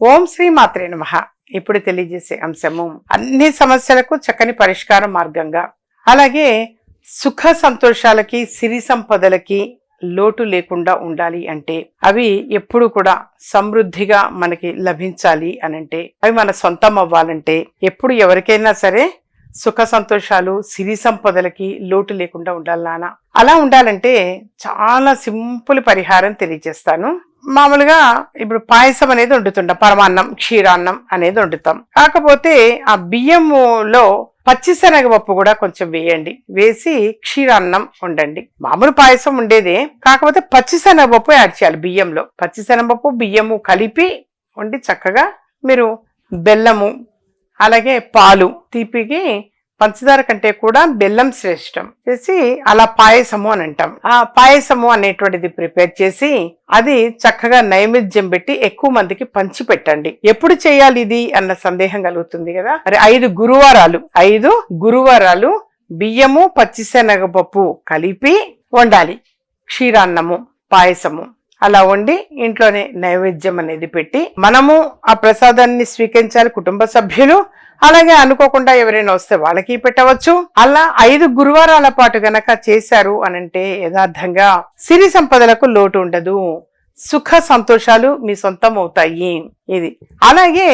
ఓం శ్రీ మాత్రే నమ. ఇప్పుడు తెలియజేసే అంశము అన్ని సమస్యలకు చక్కని పరిష్కార మార్గంగా అలాగే సుఖ సంతోషాలకి సిరి సంపదలకి లోటు లేకుండా ఉండాలి అంటే అవి ఎప్పుడు కూడా సమృద్ధిగా మనకి లభించాలి అనంటే అవి మన సొంతం అవ్వాలంటే ఎప్పుడు ఎవరికైనా సరే సుఖ సంతోషాలు సిరి సంపదలకి లోటు లేకుండా ఉండాలి నాన్న. అలా ఉండాలంటే చాలా సింపుల్ పరిహారం తెలియజేస్తాను. మామూలుగా ఇప్పుడు పాయసం అనేది వండుతుంటాం పరమాన్నం క్షీరాన్నం అనేది వండుతాం. కాకపోతే ఆ బియ్యములో పచ్చిశనగపప్పు కూడా కొంచెం వేయండి. వేసి క్షీరాన్నం వండండి. మామూలు పాయసం ఉండేదే కాకపోతే పచ్చిశనగపప్పు యాడ్ చేయాలి బియ్యంలో. పచ్చిశనగపప్పు బియ్యము కలిపి వండి చక్కగా మీరు బెల్లము అలాగే పాలు తీపికి పంచదార కంటే కూడా బెల్లం శ్రేష్టం చేసి అలా పాయసము అని అంటాం. ఆ పాయసము అనేటువంటిది ప్రిపేర్ చేసి అది చక్కగా నైవేద్యం పెట్టి ఎక్కువ మందికి పంచి పెట్టండి. ఎప్పుడు చేయాలి ఇది అన్న సందేహం కలుగుతుంది కదా. మరి ఐదు గురువారాలు ఐదు గురువారాలు బియ్యము పచ్చిశనగపప్పు కలిపి వండాలి. క్షీరాన్నము పాయసము. అలా వండి ఇంట్లోనే నైవేద్యం అనేది పెట్టి మనము ఆ ప్రసాదాన్ని స్వీకరించాలి కుటుంబ సభ్యులు. అలాగే అనుకోకుండా ఎవరైనా వస్తే వాళ్ళకి పెట్టవచ్చు. అలా ఐదు గురువారాల పాటు గనక చేశారు అనంటే యథార్థంగా సిరి సంపదలకు లోటు ఉండదు. సుఖ సంతోషాలు మీ సొంతం అవుతాయి. ఇది. అలాగే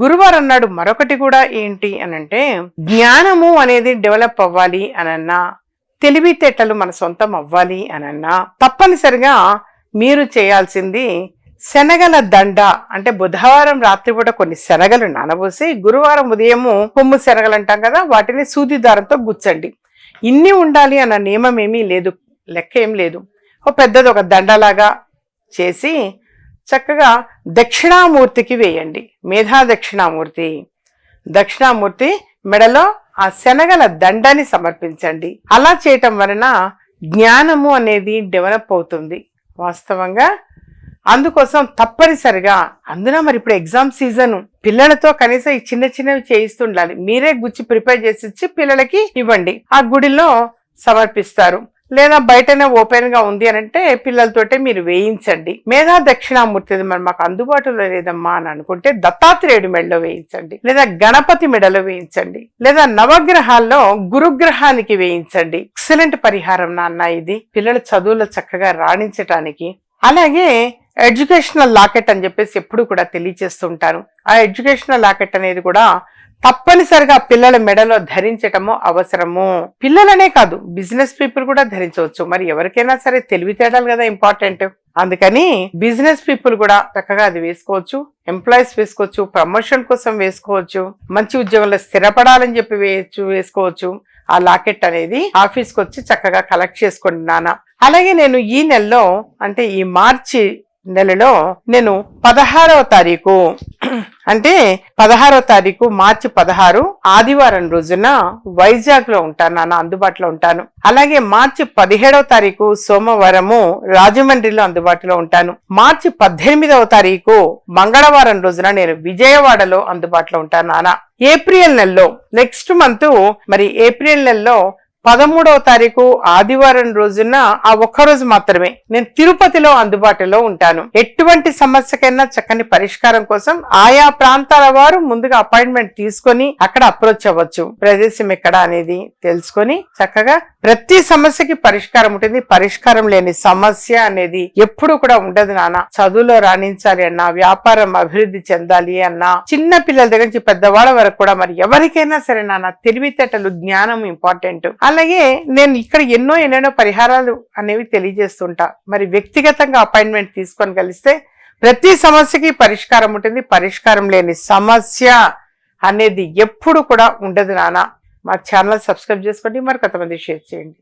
గురువారం నాడు మరొకటి కూడా ఏంటి అనంటే జ్ఞానము అనేది డెవలప్ అవ్వాలి అనన్నా తెలివితేటలు మన సొంతం అవ్వాలి అనన్నా తప్పనిసరిగా మీరు చేయాల్సింది శనగల దండ. అంటే బుధవారం రాత్రిపూట కొన్ని శనగలు నానబోసి గురువారం ఉదయము కొమ్ము శనగలు అంటాం కదా వాటిని సూది దారంతో గుచ్చండి. ఇన్ని ఉండాలి అన్న నియమం ఏమీ లేదు లెక్క ఏం లేదు. ఒక పెద్దది ఒక దండలాగా చేసి చక్కగా దక్షిణామూర్తికి వేయండి. మేధా దక్షిణామూర్తి. దక్షిణామూర్తి మెడలో ఆ శనగల దండని సమర్పించండి. అలా చేయటం వలన జ్ఞానము అనేది డెవలప్ అవుతుంది. వాస్తవంగా. అందుకోసం తప్పనిసరిగా అందున మరి ఇప్పుడు ఎగ్జామ్ సీజన్ పిల్లలతో కనీసం ఈ చిన్న చిన్నవి చేయిస్తుండాలి. మీరే గుచ్చి ప్రిపేర్ చేసి ఇచ్చి పిల్లలకి ఇవ్వండి. ఆ గుడిలో సమర్పిస్తారు. లేదా బయటనే ఓపెన్గా ఉంది అని అంటే పిల్లలతోటే మీరు వేయించండి. మేధా దక్షిణామూర్తి మరి మాకు అందుబాటులో లేదమ్మా అని అనుకుంటే దత్తాత్రేయుడి మెడలో వేయించండి. లేదా గణపతి మెడలో వేయించండి. లేదా నవగ్రహాల్లో గురుగ్రహానికి వేయించండి. ఎక్సలెంట్ పరిహారం నాన్న ఇది. పిల్లల చదువులో చక్కగా రాణించటానికి. అలాగే ఎడ్యుకేషనల్ లాకెట్ అని చెప్పేసి ఎప్పుడు కూడా తెలియచేస్తుంటాను ఆ ఎడ్యుకేషనల్ లాకెట్ అనేది కూడా తప్పనిసరిగా పిల్లల మెడలో ధరించటము అవసరము. పిల్లలనే కాదు బిజినెస్ పీపుల్ కూడా ధరించవచ్చు. మరి ఎవరికైనా సరే తెలివితేడాలు కదా ఇంపార్టెంట్. అందుకని బిజినెస్ పీపుల్ కూడా చక్కగా అది వేసుకోవచ్చు ఎంప్లాయీస్ వేసుకోవచ్చు ప్రమోషన్ కోసం వేసుకోవచ్చు మంచి ఉద్యోగంలో స్థిరపడాలని చెప్పి వేయచ్చు వేసుకోవచ్చు. ఆ లాకెట్ అనేది ఆఫీస్కి వచ్చి చక్కగా కలెక్ట్ చేసుకోండి నాన్న. అలాగే నేను ఈ నెలలో అంటే ఈ మార్చి నెలలో నేను పదహారవ తారీఖు అంటే పదహారవ తారీఖు మార్చి పదహారు ఆదివారం రోజున వైజాగ్లో ఉంటాను నాన్న అందుబాటులో ఉంటాను. అలాగే మార్చి పదిహేడవ తారీఖు సోమవారము రాజమండ్రిలో అందుబాటులో ఉంటాను. మార్చి పద్దెనిమిదవ తారీఖు మంగళవారం రోజున నేను విజయవాడలో అందుబాటులో ఉంటాను నాన్న. ఏప్రిల్ నెలలో నెక్స్ట్ మంత్ మరి ఏప్రిల్ నెలలో పదమూడవ తారీఖు ఆదివారం రోజున ఆ ఒక్క రోజు మాత్రమే నేను తిరుపతిలో అందుబాటులో ఉంటాను. ఎటువంటి సమస్యకైనా చక్కని పరిష్కారం కోసం ఆయా ప్రాంతాల వారు ముందుగా అపాయింట్మెంట్ తీసుకొని అక్కడ అప్రోచ్ అవ్వచ్చు. ప్రదేశం ఎక్కడ అనేది తెలుసుకొని చక్కగా ప్రతి సమస్యకి పరిష్కారం ఉంటుంది. పరిష్కారం లేని సమస్య అనేది ఎప్పుడు కూడా ఉండదు నాన్న. చదువులో రాణించాలి అన్నా వ్యాపారం అభివృద్ధి చెందాలి అన్నా చిన్న పిల్లల దగ్గర నుంచి పెద్దవాళ్ళ వరకు కూడా మరి ఎవరికైనా సరే నాన్న తెలివితేటలు జ్ఞానం ఇంపార్టెంట్ అలాగే నేను ఇక్కడ ఎన్నో ఎన్నెన్నో పరిహారాలు అనేవి తెలియజేస్తుంటా. మరి వ్యక్తిగతంగా అపాయింట్మెంట్ తీసుకొని కలిస్తే ప్రతి సమస్యకి పరిష్కారం ఉంటుంది. పరిష్కారం లేని సమస్య అనేది ఎప్పుడు కూడా ఉండదు నాన్న. మా ఛానల్ సబ్స్క్రైబ్ చేసుకోండి. మరి కొంతమంది షేర్ చేయండి.